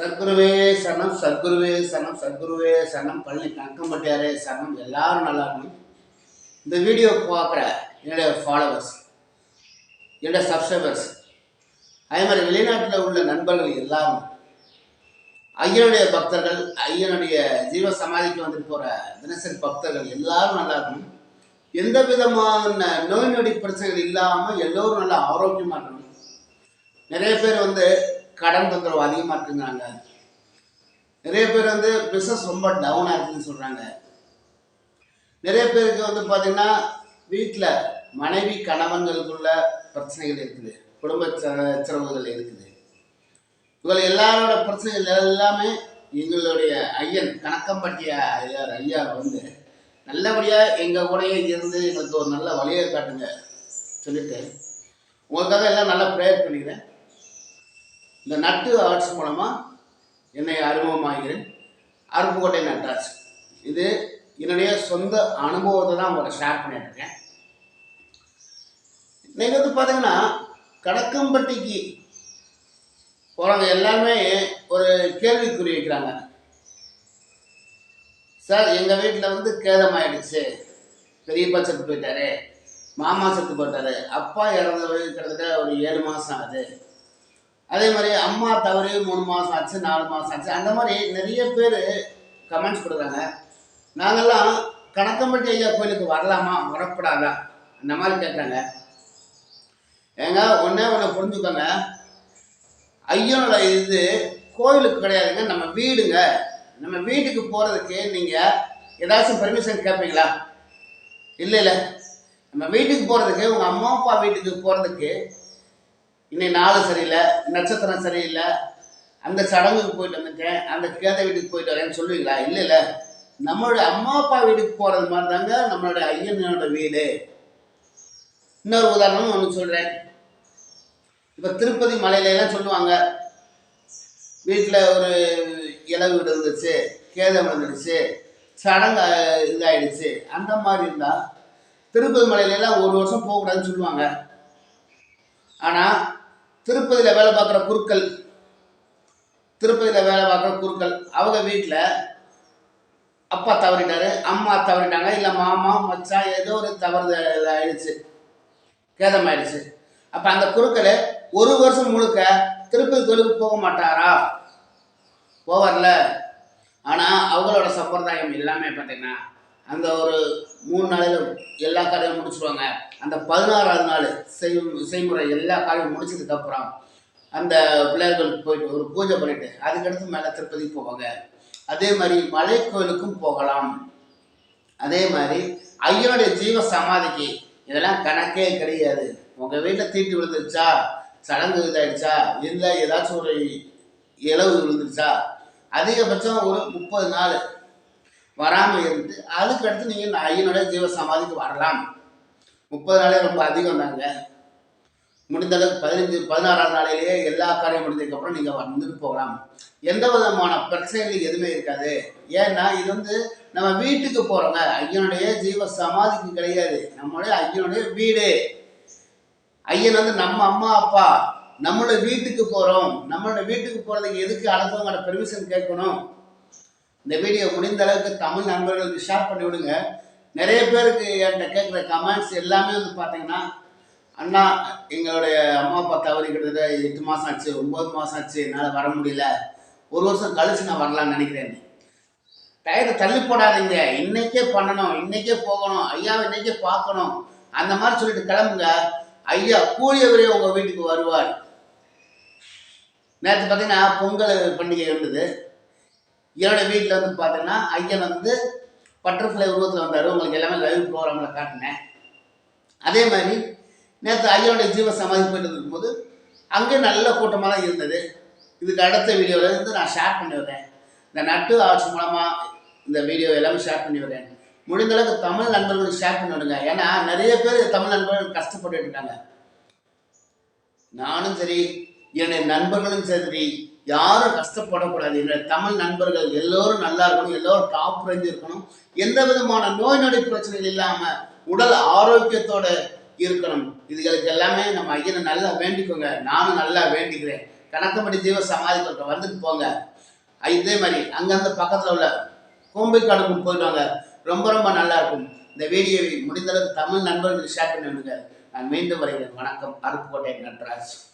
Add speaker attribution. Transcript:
Speaker 1: சத்குருவே சனம் சத்குருவே சனம் சத்குருவே சனம் பழனி தங்கம்பட்டியாரே சனம் எல்லாரும் நல்லா இருக்கணும். இந்த வீடியோ பார்க்குற என்னுடைய ஃபாலோவர்ஸ் என்னுடைய சப்ஸ்கிரைபர்ஸ் அதே மாதிரி வெளிநாட்டில் உள்ள நண்பர்கள் எல்லாரும் ஐயனுடைய பக்தர்கள் ஐயனுடைய ஜீவ சமாதிக்கு வந்துட்டு போகிற தினசரி பக்தர்கள் எல்லாரும் நல்லா இருக்கணும். எந்த விதமான நோய் நொடி பிரச்சனைகள் இல்லாமல் எல்லோரும் நல்லா ஆரோக்கியமாக இருக்கணும். நிறைய பேர் வந்து கடன் தொந்தரவு அதிகமாக இருக்குங்கிறாங்க. நிறைய பேர் வந்து பிஸ்னஸ் ரொம்ப டவுனாக இருக்குதுன்னு சொல்கிறாங்க நிறைய பேருக்கு வந்து பார்த்திங்கன்னா வீட்டில் மனைவி கணவன்களுக்குள்ள பிரச்சனைகள் இருக்குது. குடும்ப ச- சிரமங்கள் இருக்குது. இவங்க எல்லாரோட பிரச்சனைகள் எல்லாமே எங்களுடைய ஐயன் கணக்கம்பட்டிய ஐயர் ஐயா வந்து நல்லபடியாக எங்கள் கூடயே இருந்து எங்களுக்கு ஒரு நல்ல வழியை காட்டுங்க சொல்லிட்டு உங்களுக்காக எல்லாம் நல்லா ப்ரேயர் பண்ணிக்கிறேன். இந்த நட்டு ஆர்ட்ஸ் மூலமாக என்னை அறிமுகமாகிறேன் அருப்புக்கோட்டை நட்டார்ஸ் இது என்னுடைய சொந்த அனுபவத்தை தான் உங்கள்கிட்ட ஷேர் பண்ணியிருக்கேன். இன்னைக்கு வந்து பார்த்தீங்கன்னா கடக்கம்பட்டிக்கு போகிறவங்க எல்லாமே ஒரு கேள்விக்குறி வைக்கிறாங்க. சார் எங்கள் வீட்டில் வந்து கேதம் ஆயிடுச்சு. பெரியப்பா செத்து போயிட்டாரு. மாமா செத்து போயிட்டாரு. அப்பா இறந்தது கிட்டத்தட்ட ஒரு ஏழு மாதம் ஆகுது. அதே மாதிரி அம்மா தவறு மூணு மாதம் ஆச்சு நாலு மாதம் ஆச்சு. அந்த மாதிரி நிறைய பேர் கமெண்ட்ஸ் கொடுக்குறாங்க நாங்கெல்லாம் கணக்கம்பட்டி ஐயா கோயிலுக்கு வரலாமா? வரக்கூடாதா அந்த மாதிரி கேட்குறாங்க ஏங்க ஒன்றே ஒன்று புரிஞ்சுக்கோங்க. ஐயனோட இது கோயிலுக்கு கிடையாதுங்க நம்ம வீடுங்க. நம்ம வீட்டுக்கு போகிறதுக்கு நீங்கள் ஏதாச்சும் பெர்மிஷன் கேட்பீங்களா இல்லை இல்லை. நம்ம வீட்டுக்கு போகிறதுக்கு உங்கள் அம்மா அப்பா வீட்டுக்கு போகிறதுக்கு இன்னைக்கு நாள் சரியில்லை நட்சத்திரம் சரியில்லை. அந்த சடங்குக்கு போயிட்டு வந்துட்டேன். அந்த கேத வீட்டுக்கு போயிட்டு வரேன்னு சொல்லுவீங்களா? இல்லை இல்லை. நம்மளுடைய அம்மா அப்பா வீட்டுக்கு போகிறது மாதிரி தாங்க நம்மளுடைய ஐயனோட வீடு. இன்னொரு உதாரணம் ஒன்று சொல்கிறேன் இப்போ திருப்பதி மலையிலலாம் சொல்லுவாங்க வீட்டில் ஒரு இலவு இருந்துச்சு கேதம் இருந்துச்சு சடங்கு இதாகிடுச்சு இதாயிடுச்சு. அந்த மாதிரி இருந்தால் திருப்பதி மலையிலலாம் ஒரு வருஷம் போகக்கூடாதுன்னு சொல்லுவாங்க. ஆனால் திருப்பதியில் வேலை பார்க்குற குருக்கள் திருப்பதியில் வேலை பார்க்குற குருக்கள் அவங்க வீட்டில் அப்பா தவறிட்டாரு அம்மா தவறிட்டாங்க இல்லை மாமா மச்சான் ஏதோ ஒரு தவறு ஆயிடுச்சு கேதம் ஆயிடுச்சு அப்போ அந்த குருக்கள் ஒரு வருஷம் முழுக்க திருப்பதி தொழிலுக்கு போக மாட்டாரா? போவார்ல. ஆனால் அவங்களோட சம்பிரதாயம் எல்லாமே பார்த்தீங்கன்னா அந்த ஒரு மூணு நாளில் எல்லா காரியம் முடிச்சுருவாங்க. அந்த பதினாறாவது நாள் செய் செய்முறை எல்லா காரியம் முடிச்சதுக்கப்புறம் அந்த பிள்ளையார்களுக்கு போயிட்டு ஒரு பூஜை பண்ணிட்டு அதுக்கடுத்து மேலே திருப்பதிக்கு போவாங்க. அதே மாதிரி மலை கோயிலுக்கும் போகலாம். அதே மாதிரி ஐயனுடைய ஜீவ சமாதிக்கு இதெல்லாம் கணக்கே கிடையாது. உங்கள் வீட்டில் தீட்டு விழுந்துருச்சா? சடங்கு இதாயிடுச்சா? இல்லை ஏதாச்சும் ஒரு இளவு விழுந்துருச்சா? அதிகபட்சம் ஒரு முப்பது நாள் வராமல் இருந்து அதுக்கடுத்து நீங்கள் ஐயனுடைய ஜீவ சமாதிக்கு வரலாம். முப்பது நாளே ரொம்ப அதிகம் தாங்க. முடிந்த அளவுக்கு பதினஞ்சு பதினாறாம் நாளையிலேயே எல்லா காரியம் முடிஞ்சதுக்கப்புறம் நீங்கள் வந்துட்டு போகலாம். எந்த விதமான பிரச்சனைகள் எதுவுமே இருக்காது. ஏன்னா இது வந்து நம்ம வீட்டுக்கு போகிறோங்க ஐயனுடைய ஜீவ சமாதிக்கு கிடையாது. நம்மளுடைய ஐயனுடைய வீடு. ஐயன் வந்து நம்ம அம்மா அப்பா. நம்மளோட வீட்டுக்கு போகிறோம் நம்மளோட வீட்டுக்கு போகிறதுக்கு எதுக்கு அடுத்தவங்களோட பெர்மிஷன் கேட்கணும். இந்த வீடியோ முடிந்த அளவுக்கு தமிழ் நண்பர்களுக்கு ஷேர் பண்ணி விடுங்க. நிறைய பேருக்கு என்கிட்ட கேட்குற கமெண்ட்ஸ் எல்லாமே வந்து பார்த்தீங்கன்னா அண்ணா எங்களுடைய அம்மா அப்பா தவறி கிட்டத்தட்ட எட்டு மாதம் ஆச்சு ஒம்பது மாதம் ஆச்சு என்னால் வர முடியல. ஒரு வருஷம் கழிச்சு நான் வரலாம்னு நினைக்கிறேன். டயத்தை தள்ளி போடாதீங்க. இன்னைக்கே பண்ணணும் இன்னைக்கே போகணும் ஐயாவை இன்னைக்கே பார்க்கணும். அந்த மாதிரி சொல்லிட்டு கிளம்புங்க. ஐயா கூடியவரே உங்கள் வீட்டுக்கு வருவார். நேற்று பார்த்தீங்கன்னா பொங்கல் பண்டிகை இருந்தது. என்னோட வீட்டில் வந்து பார்த்தீங்கன்னா ஐயன் வந்து பட்டர்ஃப்ளை உருவத்தில் வந்தார். உங்களுக்கு எல்லாமே லைவ் ப்ரோக்ராமில் காட்டினேன். அதே மாதிரி நேற்று ஐயனுடைய ஜீவ சமாதி போயிட்டு இருக்கும்போது அங்கே நல்ல கூட்டமாக தான் இருந்தது. இதுக்கு அடுத்த வீடியோவில் இருந்து நான் ஷேர் பண்ணி வரேன் இந்த நட்டு ஆட்சி மூலமாக இந்த வீடியோ எல்லாமே ஷேர் பண்ணி வரேன் முடிந்த அளவுக்கு தமிழ் நண்பர்களுக்கு ஷேர் பண்ணி விடுங்க. ஏன்னா நிறைய பேர் தமிழ் நண்பர்கள் கஷ்டப்பட்டு இருக்காங்க. நானும் சரி என்னுடைய நண்பர்களும் சரி. யாரும் கஷ்டப்படக்கூடாது. என்னுடைய தமிழ் நண்பர்கள் எல்லோரும் நல்லா இருக்கணும் எல்லோரும் டாப் ரேஞ்ச் இருக்கணும். எந்த விதமான நோய் நொடி பிரச்சனைகள் இல்லாமல் உடல் ஆரோக்கியத்தோட இருக்கணும். இதுகளுக்கு எல்லாமே நம்ம ஐயனை நல்லா வேண்டிக்கோங்க. நானும் நல்லா வேண்டிக்கிறேன். கணக்கம்படி ஜீவ சமாதி வந்துட்டு போங்க. இதே மாதிரி அங்கேருந்து பக்கத்தில் உள்ள கோம்பைக்காடுக்கும் போயிட்டு போயிடுவாங்க. ரொம்ப ரொம்ப நல்லா இருக்கும். இந்த வீடியோவை முடிந்தளவுக்கு தமிழ் நண்பர்களுக்கு ஷேர் பண்ணி விடுங்க. நான் மீண்டும் வரைகிறேன். வணக்கம். அருப்புக்கோட்டை நட்ராஜ்.